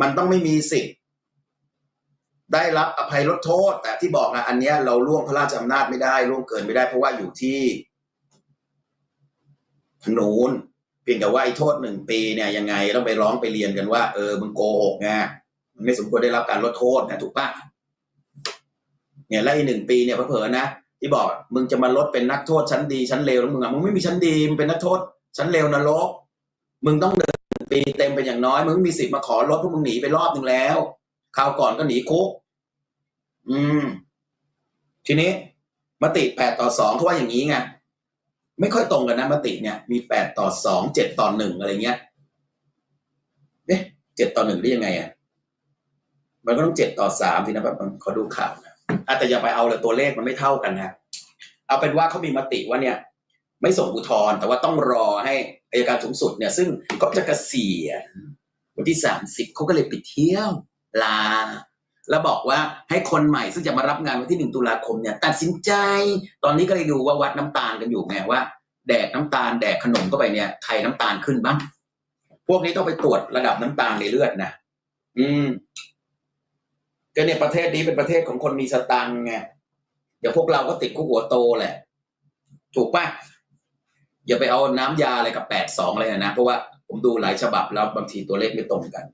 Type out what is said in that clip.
มันต้องไม่มีสิทธิ์ได้รับอภัยลดโทษ แต่ที่บอกนะอันนี้เราล่วงพระราชอำนาจไม่ได้ล่วงเกินไม่ได้เพราะว่าอยู่ที่ทางนู้นเพียงแต่ว่าไอ้โทษหนึ่งปีเนี่ยยังไงต้องไปร้องไปเรียนกันว่าเออมึงโกหกไงมันไม่สมควรได้รับการลดโทษนะถูกปะเนี่ยแล้วอ้หนึ่งปีเนี่ยเผลอๆนะที่บอกมึงจะมาลดเป็นนักโทษชั้นดีชั้นเลวแล้วมึงอะมึงไม่มีชั้นดีมึงเป็นนักโทษชั้นเลวนรกมึงต้องหนึ่ง ปีเต็มเป็นอย่างน้อยมึงไม่มีสิทธิ์มาขอลดเพราะมึงหนีไปรอบหนึ่งแล้วคราวก่อนก็หนีคุกอืม ทีนี้มติแปดต่อสองเขาว่าอย่างนี้ไงไม่ค่อยตรงกันนะมติเนี่ย มีแปดต่อสองเจ็ดต่อหนึ่งอะไรเงี้ยเอ๊ะเจ็ดต่อหนึ่งได้ยังไงอะมันก็ต้องเจ็ดต่อสามทีนะแบบขอดูข่าวนะอะแต่อย่าไปเอาเลยตัวเลขมันไม่เท่ากันนะเอาเป็นว่าเขามีมติว่าเนี่ย ไม่ส่งอุทธรณ์แต่ว่าต้องรอให้อายการสูงสุดเนี่ย ซึ่งก็จะเกษียณวันที่สามสิบเขาก็เลยไปเที่ยวลา แล้วบอกว่าให้คนใหม่ซึ่งจะมารับงานวันที่หนึ่งตุลาคมเนี่ย ตัดสินใจ ตอนนี้ก็เลยดูว่าวัดน้ำตาลกันอยู่ไงว่า แดกน้ำตาลแดกขนมเข้าไปเนี่ยใครน้ำตาลขึ้นบ้างพวกนี้ต้องไปตรวจระดับน้ำตาลในเลือดนะอืมก็เนี่ยประเทศนี้เป็นประเทศของคนมีสตังค์ไงเดี๋ยวพวกเราก็ติดคุกหัวโตแหละ ถูกปะ อย่าไปเอาน้ำยาอะไรกับแปดสองเลยนะ เพราะว่าผมดูหลายฉบับแล้วบางทีตัวเลขไม่ตรงกัน